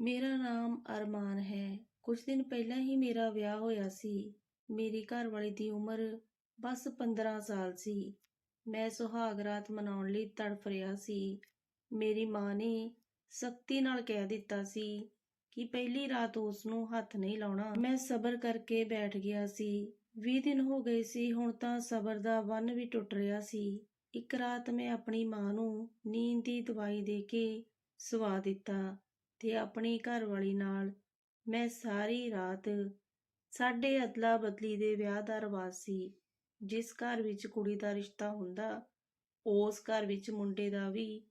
ਮੇਰਾ ਨਾਮ ਅਰਮਾਨ ਹੈ। ਕੁਝ ਦਿਨ ਪਹਿਲਾਂ ਹੀ ਮੇਰਾ ਵਿਆਹ ਹੋਇਆ ਸੀ। ਮੇਰੀ ਘਰਵਾਲੀ ਦੀ ਉਮਰ ਬਸ 15 ਸਾਲ ਸੀ। ਮੈਂ ਸੁਹਾਗ ਰਾਤ ਮਨਾਉਣ ਲਈ ਤੜਫ ਰਿਹਾ ਸੀ। ਮੇਰੀ ਮਾਂ ਨੇ ਸਖਤੀ ਨਾਲ ਕਹਿ ਦਿੱਤਾ ਸੀ ਕਿ ਪਹਿਲੀ ਰਾਤ ਉਸ ਨੂੰ ਹੱਥ ਨਹੀਂ ਲਾਉਣਾ। ਮੈਂ ਸਬਰ ਕਰਕੇ ਬੈਠ ਗਿਆ ਸੀ। 20 ਦਿਨ ਹੋ ਗਏ ਸੀ, ਹੁਣ ਤਾਂ ਸਬਰ ਦਾ ਬੰਨ ਵੀ ਟੁੱਟ ਰਿਹਾ ਸੀ। ਇੱਕ ਰਾਤ ਮੈਂ ਆਪਣੀ ਮਾਂ ਨੂੰ ਨੀਂਦ ਦੀ ਦਵਾਈ ਦੇ ਕੇ ਸਵਾ ਦਿੱਤਾ। ਤੇ ਆਪਣੀ ਘਰਵਾਲੀ ਨਾਲ ਮੈਂ ਸਾਰੀ ਰਾਤ ਸਾਡੇ ਅਦਲਾ ਬਦਲੀ ਦੇ ਵਿਆਹ ਦਾ ਰਿਵਾਜ ਸੀ। ਜਿਸ ਘਰ ਵਿੱਚ ਕੁੜੀ ਦਾ ਰਿਸ਼ਤਾ ਹੁੰਦਾ, ਉਸ ਘਰ ਵਿੱਚ ਮੁੰਡੇ ਦਾ ਵੀ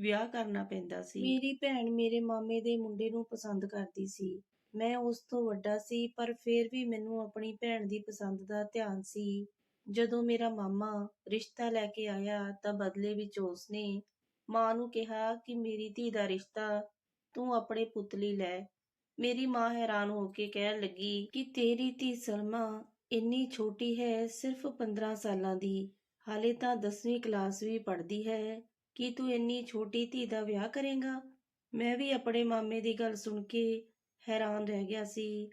ਵਿਆਹ ਕਰਨਾ ਪੈਂਦਾ ਸੀ। ਮੇਰੀ ਭੈਣ ਮੇਰੇ ਮਾਮੇ ਦੇ ਮੁੰਡੇ ਨੂੰ ਪਸੰਦ ਕਰਦੀ ਸੀ। ਮੈਂ ਉਸ ਤੋਂ ਵੱਡਾ ਸੀ, ਪਰ ਫਿਰ ਵੀ ਮੈਨੂੰ ਆਪਣੀ ਭੈਣ ਦੀ ਪਸੰਦ ਦਾ ਧਿਆਨ ਸੀ। ਜਦੋਂ ਮੇਰਾ ਮਾਮਾ ਰਿਸ਼ਤਾ ਲੈ ਕੇ ਆਇਆ ਤਾਂ ਬਦਲੇ ਵਿੱਚ ਉਸਨੇ ਮਾਂ ਨੂੰ ਕਿਹਾ ਕਿ ਮੇਰੀ ਧੀ ਦਾ ਰਿਸ਼ਤਾ ਤੂੰ ਆਪਣੇ ਪੁੱਤ ਲਈ ਲੈ। ਮੇਰੀ ਮਾਂ ਹੈਰਾਨ ਹੋ ਕੇ ਕਹਿਣ ਲੱਗੀ ਕਿ ਤੇਰੀ ਧੀ ਸਲਮਾ ਇੰਨੀ ਛੋਟੀ ਹੈ, ਸਿਰਫ 15 ਸਾਲਾਂ ਦੀ। ਹਾਲੇ ਤਾਂ 10ਵੀਂ ਕਲਾਸ ਵੀ ਪੜ੍ਹਦੀ ਹੈ। ਕਿ ਤੂੰ ਇੰਨੀ ਛੋਟੀ ਧੀ ਦਾ ਵਿਆਹ ਕਰੇਂਗਾ? ਮੈਂ ਵੀ ਆਪਣੇ ਮਾਮੇ ਦੀ ਗੱਲ ਸੁਣ ਕੇ ਹੈਰਾਨ ਰਹਿ ਗਿਆ ਸੀ।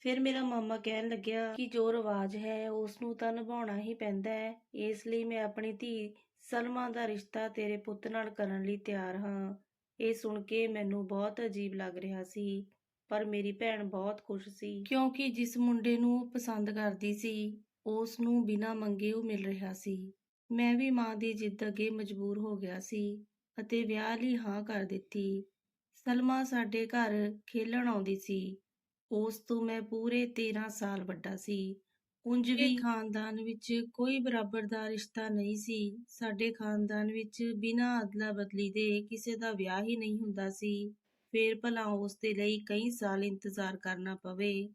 ਫਿਰ ਮੇਰਾ ਮਾਮਾ ਕਹਿਣ ਲੱਗਿਆ ਕਿ ਜੋ ਰਿਵਾਜ ਹੈ ਉਸ ਨੂੰ ਤਾਂ ਨਿਭਾਉਣਾ ਹੀ ਪੈਂਦਾ ਹੈ। ਇਸ ਲਈ ਮੈਂ ਆਪਣੀ ਧੀ ਸਲਮਾ ਦਾ ਰਿਸ਼ਤਾ ਤੇਰੇ ਪੁੱਤ ਨਾਲ ਕਰਨ ਲਈ ਤਿਆਰ ਹਾਂ। ਇਹ ਸੁਣ ਕੇ ਮੈਨੂੰ ਬਹੁਤ ਅਜੀਬ ਲੱਗ ਰਿਹਾ ਸੀ, ਪਰ ਮੇਰੀ ਭੈਣ ਬਹੁਤ ਖੁਸ਼ ਸੀ। ਕਿਉਂਕਿ ਜਿਸ ਮੁੰਡੇ ਨੂੰ ਉਹ ਪਸੰਦ ਕਰਦੀ ਸੀ, ਉਸ ਨੂੰ ਬਿਨਾਂ ਮੰਗੇ ਉਹ ਮਿਲ ਰਿਹਾ ਸੀ। ਮੈਂ ਵੀ ਮਾਂ ਦੀ ਜਿੱਦ ਅੱਗੇ ਮਜਬੂਰ ਹੋ ਗਿਆ ਸੀ ਅਤੇ ਵਿਆਹ ਲਈ ਹਾਂ ਕਰ ਦਿੱਤੀ। ਸਲਮਾ ਸਾਡੇ ਘਰ ਖੇਲਣ ਆਉਂਦੀ ਸੀ। ਉਸ ਤੋਂ ਮੈਂ ਪੂਰੇ 13 ਸਾਲ ਵੱਡਾ ਸੀ। ਉਂਝ ਵੀ ਖਾਨਦਾਨ ਵਿੱਚ ਕੋਈ ਬਰਾਬਰ ਦਾ ਰਿਸ਼ਤਾ ਨਹੀਂ ਸੀ। ਸਾਡੇ ਖਾਨਦਾਨ ਵਿੱਚ ਬਿਨਾਂ ਅਦਲਾ ਬਦਲੀ ਦੇ ਕਿਸੇ ਦਾ ਵਿਆਹ ਹੀ ਨਹੀਂ ਹੁੰਦਾ ਸੀ। ਫੇਰ ਭਲਾ ਉਸ ਦੇ ਲਈ ਕਈ ਸਾਲ ਇੰਤਜ਼ਾਰ ਕਰਨਾ ਪਵੇ।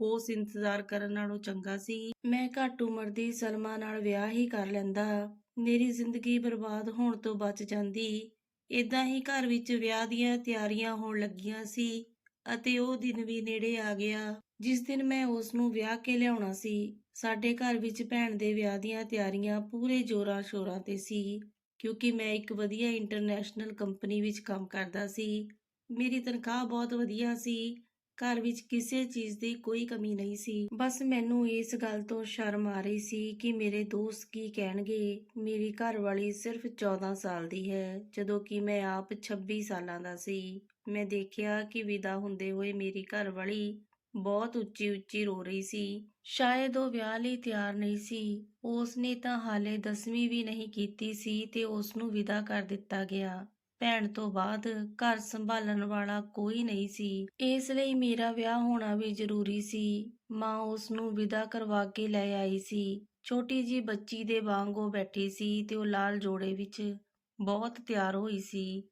ਉਸ ਇੰਤਜ਼ਾਰ ਕਰਨ ਨਾਲੋਂ ਚੰਗਾ ਸੀ। ਮੈਂ ਘੱਟ ਉਮਰ ਦੀ ਸਲਮਾ ਨਾਲ ਵਿਆਹ ਹੀ ਕਰ ਲੈਂਦਾ। ਮੇਰੀ ਜ਼ਿੰਦਗੀ ਬਰਬਾਦ ਹੋਣ ਤੋਂ ਬਚ ਜਾਂਦੀ। ਇਦਾਂ ਹੀ ਘਰ ਵਿੱਚ ਵਿਆਹ ਦੀਆਂ ਤਿਆਰੀਆਂ ਹੋਣ ਲੱਗੀਆਂ ਸੀ। ਅਤੇ ਉਹ ਦਿਨ ਵੀ ਨੇੜੇ ਆ ਗਿਆ, ਜਿਸ ਦਿਨ ਮੈਂ ਉਸ ਨੂੰ ਵਿਆਹ ਕੇ ਲਿਆਉਣਾ ਸੀ। ਸਾਡੇ ਘਰ ਵਿੱਚ ਭੈਣ ਦੇ ਵਿਆਹ ਦੀਆਂ ਤਿਆਰੀਆਂ ਪੂਰੇ ਜੋਰਾਂ ਸ਼ੋਰਾਂ ਤੇ ਸੀ, ਕਿਉਂਕਿ ਮੈਂ ਇੱਕ ਵਧੀਆ ਇੰਟਰਨੈਸ਼ਨਲ ਕੰਪਨੀ ਵਿੱਚ ਕੰਮ ਕਰਦਾ ਸੀ। ਮੇਰੀ ਤਨਖਾਹ ਬਹੁਤ ਵਧੀਆ ਸੀ, ਘਰ ਵਿੱਚ ਕਿਸੇ ਚੀਜ਼ ਦੀ ਕੋਈ ਕਮੀ ਨਹੀਂ ਸੀ। ਬਸ ਮੈਨੂੰ ਇਸ ਗੱਲ ਤੋਂ ਸ਼ਰਮ ਆ ਰਹੀ ਸੀ ਕਿ ਮੇਰੇ ਦੋਸਤ ਕੀ ਕਹਿਣਗੇ, ਮੇਰੀ ਘਰਵਾਲੀ ਸਿਰਫ 14 ਸਾਲ ਦੀ ਹੈ, ਜਦੋਂ ਕਿ ਮੈਂ ਆਪ 26 ਸਾਲਾਂ ਦਾ ਸੀ। ਮੈਂ ਦੇਖਿਆ ਕਿ ਵਿਦਾ ਹੁੰਦੇ ਹੋਏ ਮੇਰੀ ਘਰਵਾਲੀ ਬਹੁਤ ਉੱਚੀ ਉੱਚੀ ਰੋ ਰਹੀ ਸੀ। ਸ਼ਾਇਦ ਉਹ ਵਿਆਹ ਲਈ ਤਿਆਰ ਨਹੀਂ ਸੀ। ਉਸ ਨੇ ਤਾਂ ਹਾਲੇ 10ਵੀਂ ਵੀ ਨਹੀਂ ਕੀਤੀ ਸੀ ਤੇ ਉਸ ਨੂੰ ਵਿਦਾ ਕਰ ਦਿੱਤਾ ਗਿਆ। ਭੈਣ ਤੋਂ ਬਾਅਦ ਘਰ ਸੰਭਾਲਣ ਵਾਲਾ ਕੋਈ ਨਹੀਂ ਸੀ। ਇਸ ਲਈ ਮੇਰਾ ਵਿਆਹ ਹੋਣਾ ਵੀ ਜ਼ਰੂਰੀ ਸੀ। ਮਾਂ ਉਸ ਨੂੰ ਵਿਦਾ ਕਰਵਾ ਕੇ ਲੈ ਆਈ ਸੀ। ਛੋਟੀ ਜੀ ਬੱਚੀ ਦੇ ਵਾਂਗ ਉਹ ਬੈਠੀ ਸੀ ਤੇ ਉਹ ਲਾਲ ਜੋੜੇ ਵਿੱਚ ਬਹੁਤ ਤਿਆਰ ਹੋਈ ਸੀ।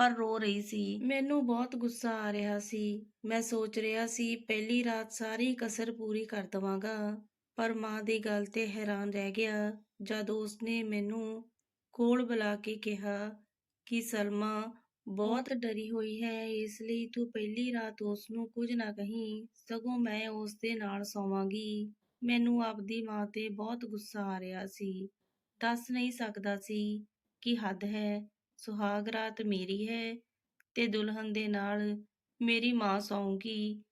ਪਰ ਰੋ ਰਹੀ ਸੀ। ਮੈਨੂੰ ਬਹੁਤ ਗੁੱਸਾ ਆ ਰਿਹਾ ਸੀ। ਮੈਂ ਸੋਚ ਰਿਹਾ ਸੀ ਪਹਿਲੀ ਰਾਤ ਸਾਰੀ ਕਸਰ ਪੂਰੀ ਕਰ ਦਵਾਂਗਾ। ਪਰ ਮਾਂ ਦੀ ਗੱਲ ਤੇ ਹੈਰਾਨ ਰਹਿ ਗਿਆ ਜਦ ਉਸਨੇ ਮੈਨੂੰ ਕੋਲ ਬੁਲਾ ਕੇ ਕਿਹਾ ਕਿ ਸਲਮਾ ਬਹੁਤ ਡਰੀ ਹੋਈ ਹੈ ਇਸ ਲਈ ਤੂੰ ਪਹਿਲੀ ਰਾਤ ਉਸ ਨੂੰ ਕੁਝ ਨਾ ਕਹੀਂ ਸਗੋਂ ਮੈਂ ਉਸ ਦੇ ਨਾਲ ਸੌਵਾਂਗੀ। ਮੈਨੂੰ ਆਪਦੀ ਮਾਂ ਤੇ ਬਹੁਤ ਗੁੱਸਾ ਆ ਰਿਹਾ ਸੀ। ਦੱਸ ਨਹੀਂ ਸਕਦਾ ਸੀ ਕਿ ਹੱਦ ਹੈ। ਸੁਹਾਗ ਰਾਤ ਮੇਰੀ ਹੈ ਤੇ ਦੁਲਹਨ ਦੇ ਨਾਲ ਮੇਰੀ ਮਾਂ ਸੌਂਗੀ।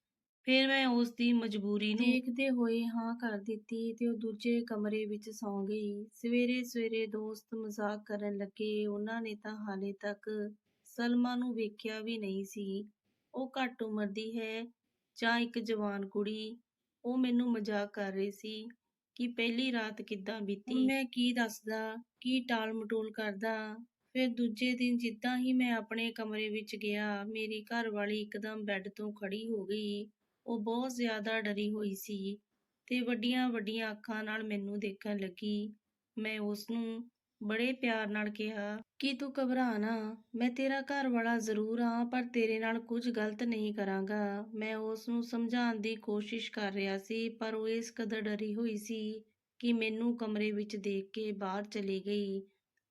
ਫਿਰ ਮੈਂ ਉਸ ਦੀ ਮਜਬੂਰੀ ਨੂੰ ਦੇਖਦੇ ਹੋਏ ਹਾਂ ਕਰ ਦਿੱਤੀ ਤੇ ਉਹ ਦੂਜੇ ਕਮਰੇ ਵਿੱਚ ਸੌਂ ਗਈ। ਸਵੇਰੇ ਸਵੇਰੇ ਦੋਸਤ ਮਜ਼ਾਕ ਕਰਨ ਲੱਗੇ। ਉਹਨਾਂ ਨੇ ਤਾਂ ਹਾਲੇ ਤੱਕ ਸਲਮਾ ਨੂੰ ਵੇਖਿਆ ਵੀ ਨਹੀਂ ਸੀ। ਉਹ ਘੱਟ ਉਮਰ ਦੀ ਹੈ ਜਾਂ ਇੱਕ ਜਵਾਨ ਕੁੜੀ। ਉਹ ਮੈਨੂੰ ਮਜ਼ਾਕ ਕਰ ਰਹੀ ਸੀ ਕਿ ਪਹਿਲੀ ਰਾਤ ਕਿੱਦਾਂ ਬੀਤੀ। ਮੈਂ ਕੀ ਦੱਸਦਾ, ਕੀ ਟਾਲ ਮਟੋਲ ਕਰਦਾ? ਫਿਰ ਦੂਜੇ ਦਿਨ ਜਿੱਦਾਂ ਹੀ ਮੈਂ ਆਪਣੇ ਕਮਰੇ ਵਿੱਚ ਗਿਆ, ਮੇਰੀ ਘਰਵਾਲੀ ਇੱਕਦਮ ਬੈੱਡ ਤੋਂ ਖੜੀ ਹੋ ਗਈ। ਉਹ ਬਹੁਤ ਜ਼ਿਆਦਾ ਡਰੀ ਹੋਈ ਸੀ ਤੇ ਵੱਡੀਆਂ ਵੱਡੀਆਂ ਅੱਖਾਂ ਨਾਲ ਮੈਨੂੰ ਦੇਖਣ ਲੱਗੀ। ਮੈਂ ਉਸ ਨੂੰ ਬੜੇ ਪਿਆਰ ਨਾਲ ਕਿਹਾ, ਕਿ ਤੂੰ ਘਬਰਾ ਨਾ, ਮੈਂ ਤੇਰਾ ਘਰ ਵਾਲਾ ਜ਼ਰੂਰ ਹਾਂ, ਪਰ ਤੇਰੇ ਨਾਲ ਕੁਝ ਗਲਤ ਨਹੀਂ ਕਰਾਂਗਾ। ਮੈਂ ਉਸ ਨੂੰ ਸਮਝਾਉਣ ਦੀ ਕੋਸ਼ਿਸ਼ ਕਰ ਰਿਹਾ ਸੀ, ਪਰ ਉਹ ਇਸ ਕਦਰ ਡਰੀ ਹੋਈ ਸੀ ਕਿ ਮੈਨੂੰ ਕਮਰੇ ਵਿੱਚ ਦੇਖ ਕੇ ਬਾਹਰ ਚਲੀ ਗਈ।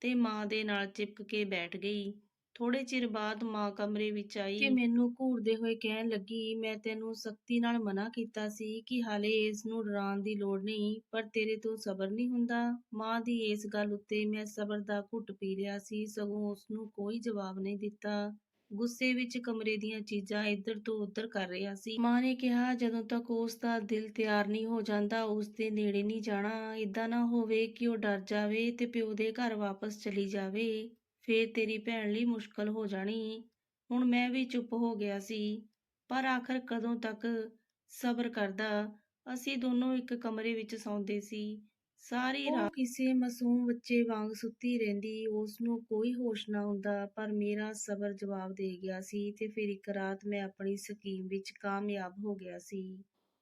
ਤੇ ਮਾਂ ਦੇ ਨਾਲ ਚਿਪਕ ਕੇ ਬੈਠ ਗਈ। ਥੋੜੇ ਚਿਰ ਬਾਅਦ ਮਾਂ ਕਮਰੇ ਵਿੱਚ ਆਈ। ਤੇ ਮੈਨੂੰ ਘੂਰਦੇ ਹੋਏ ਕਹਿਣ ਲੱਗੀ, ਮੈਂ ਤੈਨੂੰ ਸਖਤੀ ਨਾਲ ਮਨਾ ਕੀਤਾ ਸੀ ਕਿ ਹਾਲੇ ਇਸ ਨੂੰ ਡਰਾਉਣ ਦੀ ਲੋੜ ਨਹੀਂ, ਪਰ ਤੇਰੇ ਤੋਂ ਸਬਰ ਨਹੀਂ ਹੁੰਦਾ। ਮਾਂ ਦੀ ਇਸ ਗੱਲ ਉੱਤੇ ਮੈਂ ਸਬਰ ਦਾ ਘੁੱਟ ਪੀ ਲਿਆ ਸੀ, ਸਗੋਂ ਉਸ ਨੂੰ ਕੋਈ ਜਵਾਬ ਨਹੀਂ ਦਿੱਤਾ। ਗੁੱਸੇ ਵਿੱਚ ਕਮਰੇ ਦੀਆਂ ਚੀਜ਼ਾਂ ਇੱਧਰ ਤੋਂ ਉੱਧਰ ਕਰ ਰਿਹਾ ਸੀ। ਮਾਂ ਨੇ ਕਿਹਾ, ਜਦੋਂ ਤੱਕ ਉਸ ਦਾ ਦਿਲ ਤਿਆਰ ਨਹੀਂ ਹੋ ਜਾਂਦਾ, ਉਸ ਦੇ ਨੇੜੇ ਨਹੀਂ ਜਾਣਾ। ਇਦਾਂ ਨਾ ਹੋਵੇ ਕਿ ਉਹ ਡਰ ਜਾਵੇ ਤੇ ਪਿਓ ਦੇ ਘਰ ਵਾਪਸ ਚਲੀ ਜਾਵੇ। ਫੇਰ ਤੇਰੀ ਭੈਣ ਲਈ ਮੁਸ਼ਕਲ ਹੋ ਜਾਣੀ। ਹੁਣ ਮੈਂ ਵੀ ਚੁੱਪ ਹੋ ਗਿਆ ਸੀ। ਪਰ ਆਖਰ ਕਦੋਂ ਤੱਕ ਸਬਰ ਕਰਦਾ, ਅਸੀਂ ਦੋਨੋਂ ਇੱਕ ਕਮਰੇ ਵਿੱਚ ਸੌਂਦੇ ਸੀ। ਸਾਰੀ ਰਾਤ ਕਿਸੇ ਮਾਸੂਮ ਬੱਚੇ ਵਾਂਗ ਸੁੱਤੀ ਰਹਿੰਦੀ ਉਸ ਨੂੰ ਕੋਈ ਹੋਸ਼ ਨਾ ਹੁੰਦਾ ਪਰ ਮੇਰਾ ਸਬਰ ਜਵਾਬ ਦੇ ਗਿਆ ਸੀ ਤੇ ਫਿਰ ਇੱਕ ਰਾਤ ਮੈਂ ਆਪਣੀ ਸਕੀਮ ਵਿੱਚ ਕਾਮਯਾਬ ਹੋ ਗਿਆ ਸੀ।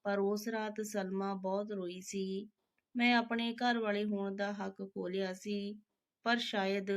ਪਰ ਉਸ ਰਾਤ ਸਲਮਾ ਬਹੁਤ ਰੋਈ ਸੀ। ਮੈਂ ਆਪਣੇ ਘਰ ਵਾਲੇ ਹੋਣ ਦਾ ਹੱਕ ਖੋ ਲਿਆ ਸੀ ਪਰ ਸ਼ਾਇਦ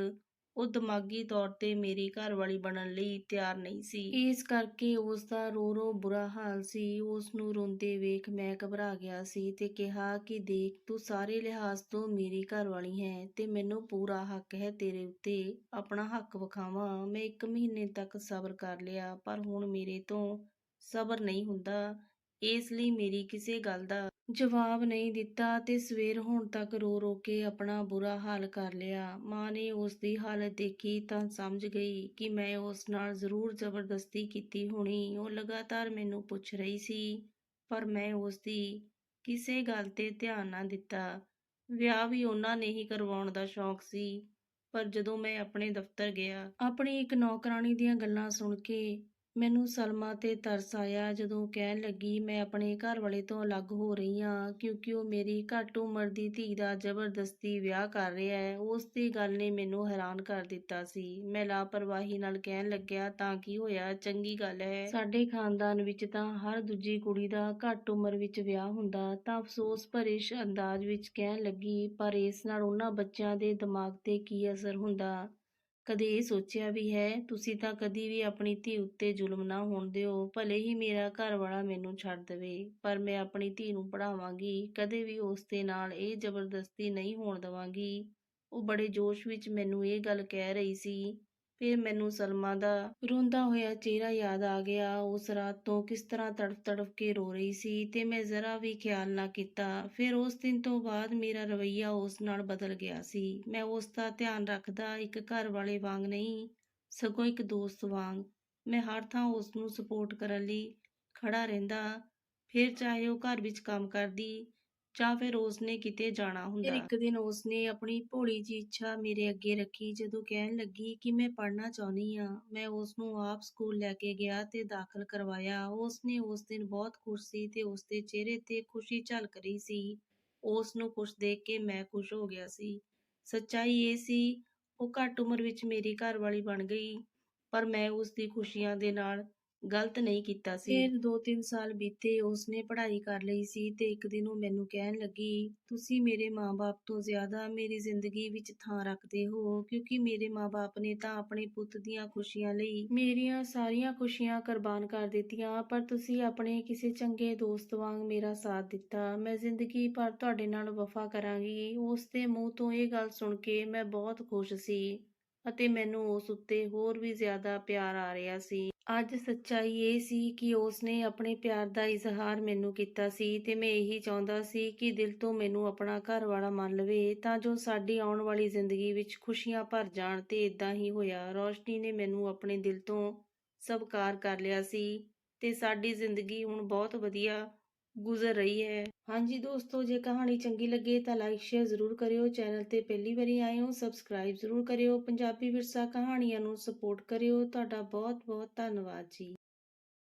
ਉਹ ਦਿਮਾਗੀ ਤੌਰ ਤੇ ਮੇਰੀ ਘਰਵਾਲੀ ਬਣਨ ਲਈ ਤਿਆਰ ਨਹੀਂ ਸੀ। ਇਸ ਕਰਕੇ ਉਸ ਦਾ ਰੋ ਰੋ ਬੁਰਾ ਹਾਲ ਸੀ। ਉਸ ਨੂੰ ਰੋਂਦੇ ਵੇਖ ਮੈਂ ਘਬਰਾ ਗਿਆ ਸੀ ਤੇ ਕਿਹਾ ਕਿ ਦੇਖ, ਤੂੰ ਸਾਰੇ ਲਿਹਾਜ਼ ਤੋਂ ਮੇਰੀ ਘਰਵਾਲੀ ਹੈ ਤੇ ਮੈਨੂੰ ਪੂਰਾ ਹੱਕ ਹੈ ਤੇਰੇ ਉੱਤੇ। ਆਪਣਾ ਹੱਕ ਵਿਖਾਵਾਂ। ਮੈਂ ਇੱਕ ਮਹੀਨੇ ਤੱਕ ਸਬਰ ਕਰ ਲਿਆ, ਪਰ ਹੁਣ ਮੇਰੇ ਤੋਂ ਸਬਰ ਨਹੀਂ ਹੁੰਦਾ। ਇਸ ਲਈ ਮੇਰੀ ਕਿਸੇ ਗੱਲ ਦਾ ਜਵਾਬ ਨਹੀਂ ਦਿੱਤਾ ਤੇ ਸਵੇਰ ਹੋਣ ਤੱਕ ਰੋ ਰੋ ਕੇ ਆਪਣਾ ਬੁਰਾ ਹਾਲ ਕਰ ਲਿਆ। ਮਾਂ ਨੇ ਉਸ ਦੀ ਹਾਲਤ ਦੇਖੀ ਤਾਂ ਸਮਝ ਗਈ ਕਿ ਮੈਂ ਉਸ ਨਾਲ ਜ਼ਰੂਰ ਜ਼ਬਰਦਸਤੀ ਕੀਤੀ ਹੋਣੀ। ਉਹ ਲਗਾਤਾਰ ਮੈਨੂੰ ਪੁੱਛ ਰਹੀ ਸੀ, ਪਰ ਮੈਂ ਉਸ ਦੀ ਕਿਸੇ ਗੱਲ ਤੇ ਧਿਆਨ ਨਾ ਦਿੱਤਾ। ਵਿਆਹ ਵੀ ਉਹਨਾਂ ਨੇ ਹੀ ਕਰਵਾਉਣ ਦਾ ਸ਼ੌਕ ਸੀ, ਪਰ ਜਦੋਂ ਮੈਂ ਆਪਣੇ ਦਫ਼ਤਰ ਗਿਆ, ਆਪਣੀ ਇੱਕ ਨੌਕਰਾਨੀ ਦੀਆਂ ਗੱਲਾਂ ਸੁਣ ਕੇ ਮੈਨੂੰ ਸਲਮਾ ਤੇ ਤਰਸ ਆਇਆ ਜਦੋਂ ਕਹਿਣ ਲੱਗੀ, ਮੈਂ ਆਪਣੇ ਘਰ ਵਾਲੇ ਤੋਂ ਅਲੱਗ ਹੋ ਰਹੀ ਹਾਂ, ਕਿਉਂਕਿ ਉਹ ਮੇਰੀ ਘੱਟ ਉਮਰ ਦੀ ਧੀ ਦਾ ਜ਼ਬਰਦਸਤੀ ਵਿਆਹ ਕਰ ਰਿਹਾ ਹੈ। ਉਸ ਦੀ ਗੱਲ ਨੇ ਮੈਨੂੰ ਹੈਰਾਨ ਕਰ ਦਿੱਤਾ ਸੀ। ਮੈਂ ਲਾਪਰਵਾਹੀ ਨਾਲ ਕਹਿਣ ਲੱਗਿਆ, ਤਾਂ ਕੀ ਹੋਇਆ? ਚੰਗੀ ਗੱਲ ਹੈ। ਸਾਡੇ ਖਾਨਦਾਨ ਵਿੱਚ ਤਾਂ ਹਰ ਦੂਜੀ ਕੁੜੀ ਦਾ ਘੱਟ ਉਮਰ ਵਿੱਚ ਵਿਆਹ ਹੁੰਦਾ, ਤਾਂ ਅਫਸੋਸ ਭਰੇ ਅੰਦਾਜ਼ ਵਿੱਚ ਕਹਿਣ ਲੱਗੀ, ਪਰ ਇਸ ਨਾਲ ਉਹਨਾਂ ਬੱਚਿਆਂ ਦੇ ਦਿਮਾਗ ਤੇ ਕੀ ਅਸਰ ਹੁੰਦਾ? ਕਦੇ ਇਹ ਸੋਚਿਆ ਵੀ ਹੈ, ਤੁਸੀਂ ਤਾਂ ਕਦੀ ਵੀ ਆਪਣੀ ਧੀ ਉੱਤੇ ਜ਼ੁਲਮ ਨਾ ਹੋਣ ਦਿਓ, ਭਲੇ ਹੀ ਮੇਰਾ ਘਰ ਵਾਲਾ ਮੈਨੂੰ ਛੱਡ ਦੇਵੇ। ਪਰ ਮੈਂ ਆਪਣੀ ਧੀ ਨੂੰ ਪੜਾਵਾਂਗੀ ਕਦੇ ਵੀ ਉਸ ਦੇ ਨਾਲ ਇਹ ਜ਼ਬਰਦਸਤੀ ਨਹੀਂ ਹੋਣ ਦਵਾਂਗੀ। ਉਹ ਬੜੇ ਜੋਸ਼ ਵਿੱਚ ਮੈਨੂੰ ਇਹ ਗੱਲ ਕਹਿ ਰਹੀ ਸੀ। ਫਿਰ ਮੈਨੂੰ ਸਲਮਾ ਦਾ ਰੋਂਦਾ ਹੋਇਆ ਚਿਹਰਾ ਯਾਦ ਆ ਗਿਆ। ਉਸ ਰਾਤ ਤੋਂ ਕਿਸ ਤਰ੍ਹਾਂ ਤੜਫ ਤੜਫ ਕੇ ਰੋ ਰਹੀ ਸੀ ਤੇ ਮੈਂ ਜ਼ਰਾ ਵੀ ਖਿਆਲ ਨਾ ਕੀਤਾ। ਫਿਰ ਉਸ ਦਿਨ ਤੋਂ ਬਾਅਦ ਮੇਰਾ ਰਵਈਆ ਉਸ ਨਾਲ ਬਦਲ ਗਿਆ ਸੀ। ਮੈਂ ਉਸ ਦਾ ਧਿਆਨ ਰੱਖਦਾ ਇੱਕ ਘਰ ਵਾਲੇ ਵਾਂਗ ਨਹੀਂ, ਸਗੋਂ ਇੱਕ ਦੋਸਤ ਵਾਂਗ। ਮੈਂ ਹਰ ਥਾਂ ਉਸ ਨੂੰ ਸਪੋਰਟ ਕਰਨ ਲਈ ਖੜਾ ਰਹਿੰਦਾ। ਫਿਰ ਚਾਹੇ ਉਹ ਘਰ ਵਿੱਚ ਕੰਮ ਕਰਦੀ ਜਾਂ ਫਿਰ ਉਸਨੇ ਕਿਤੇ ਜਾਣਾ ਹੁੰਦਾ? ਇੱਕ ਦਿਨ ਉਸਨੇ ਆਪਣੀ ਭੋਲੀ ਜੀ ਇੱਛਾ ਮੇਰੇ ਅੱਗੇ ਰੱਖੀ ਜਦੋਂ ਕਹਿਣ ਲੱਗੀ ਕਿ ਮੈਂ ਪੜ੍ਹਨਾ ਚਾਹੁੰਦੀ ਆ ਮੈਂ ਉਸ ਨੂੰ ਆਪ ਸਕੂਲ ਲੈ ਕੇ ਗਿਆ ਤੇ ਦਾਖਲ ਕਰਵਾਇਆ। ਉਸਨੇ ਉਸ ਦਿਨ ਬਹੁਤ ਖੁਸ਼ ਸੀ ਤੇ ਉਸ ਦੇ ਚਿਹਰੇ ਤੇ ਖੁਸ਼ੀ ਝਲਕ ਰਹੀ ਸੀ। ਉਸ ਨੂੰ ਖੁਸ਼ ਦੇਖ ਕੇ ਮੈਂ ਖੁਸ਼ ਹੋ ਗਿਆ ਸੀ। ਸੱਚਾਈ ਇਹ ਸੀ ਉਹ ਘੱਟ ਉਮਰ ਵਿੱਚ ਮੇਰੀ ਘਰ ਵਾਲੀ ਬਣ ਗਈ ਪਰ ਮੈਂ ਉਸ ਦੀ ਖੁਸ਼ੀਆਂ ਦੇ ਨਾਲ ਗਲਤ ਨਹੀਂ ਕੀਤਾ ਸੀ। ਫਿਰ 2-3 ਸਾਲ ਬੀਤੇ, ਉਸਨੇ ਪੜ੍ਹਾਈ ਕਰ ਲਈ ਸੀ ਤੇ ਇੱਕ ਦਿਨ ਉਹ ਮੈਨੂੰ ਕਹਿਣ ਲੱਗੀ, ਤੁਸੀਂ ਮੇਰੇ ਮਾਪੇ ਤੋਂ ਜ਼ਿਆਦਾ ਮੇਰੀ ਜ਼ਿੰਦਗੀ ਵਿੱਚ ਥਾਂ ਰੱਖਦੇ ਹੋ, ਕਿਉਂਕਿ ਮੇਰੇ ਮਾਪੇ ਨੇ ਤਾਂ ਆਪਣੇ ਪੁੱਤ ਦੀਆਂ ਖੁਸ਼ੀਆਂ ਲਈ ਮੇਰੀਆਂ ਸਾਰੀਆਂ ਖੁਸ਼ੀਆਂ ਕੁਰਬਾਨ ਕਰ ਦਿੱਤੀਆਂ, ਪਰ ਤੁਸੀਂ ਆਪਣੇ ਕਿਸੇ ਚੰਗੇ ਦੋਸਤ ਵਾਂਗ ਮੇਰਾ ਸਾਥ ਦਿੱਤਾ। ਮੈਂ ਜ਼ਿੰਦਗੀ ਭਰ ਤੁਹਾਡੇ ਨਾਲ ਵਫਾ ਕਰਾਂਗੀ। ਉਸ ਦੇ ਮੂੰਹ ਤੋਂ ਇਹ ਗੱਲ ਸੁਣ ਕੇ ਮੈਂ ਬਹੁਤ ਖੁਸ਼ ਸੀ। ਅਤੇ ਮੈਨੂੰ ਉਸ ਉੱਤੇ ਹੋਰ ਵੀ ਜ਼ਿਆਦਾ ਪਿਆਰ ਆ ਰਿਹਾ ਸੀ। ਅੱਜ ਸੱਚਾਈ ਇਹ ਸੀ ਕਿ ਉਸਨੇ ਆਪਣੇ ਪਿਆਰ ਦਾ ਇਜ਼ਹਾਰ ਮੈਨੂੰ ਕੀਤਾ ਸੀ ਤੇ ਮੈਂ ਇਹੀ ਚਾਹੁੰਦਾ ਸੀ ਕਿ ਦਿਲ ਤੋਂ ਮੈਨੂੰ ਆਪਣਾ ਘਰ ਵਾਲਾ ਮੰਨ ਲਵੇ ਤਾਂ ਜੋ ਸਾਡੀ ਆਉਣ ਵਾਲੀ ਜ਼ਿੰਦਗੀ ਵਿੱਚ ਖੁਸ਼ੀਆਂ ਭਰ ਜਾਣ ਤੇ ਇਦਾਂ ਹੀ ਹੋਇਆ। ਰੋਸ਼ਨੀ ਨੇ ਮੈਨੂੰ ਆਪਣੇ ਦਿਲ ਤੋਂ ਸਵਕਾਰ ਕਰ ਲਿਆ ਸੀ ਤੇ ਸਾਡੀ ਜ਼ਿੰਦਗੀ ਹੁਣ ਬਹੁਤ ਵਧੀਆ ਗੁਜ਼ਰ ਰਹੀ ਹੈ। ਹਾਂਜੀ ਦੋਸਤੋ, ਜੇ ਕਹਾਣੀ ਚੰਗੀ ਲੱਗੇ ਤਾਂ ਲਾਈਕ ਸ਼ੇਅਰ ਜ਼ਰੂਰ ਕਰਿਓ। ਚੈਨਲ ਤੇ ਪਹਿਲੀ ਵਾਰੀ ਆਏ ਹੋ ਸਬਸਕ੍ਰਾਈਬ ਜ਼ਰੂਰ ਕਰਿਓ। ਪੰਜਾਬੀ ਵਿਰਸਾ ਕਹਾਣੀਆਂ ਨੂੰ ਸਪੋਰਟ ਕਰਿਓ। ਤੁਹਾਡਾ ਬਹੁਤ ਬਹੁਤ ਧੰਨਵਾਦ ਜੀ।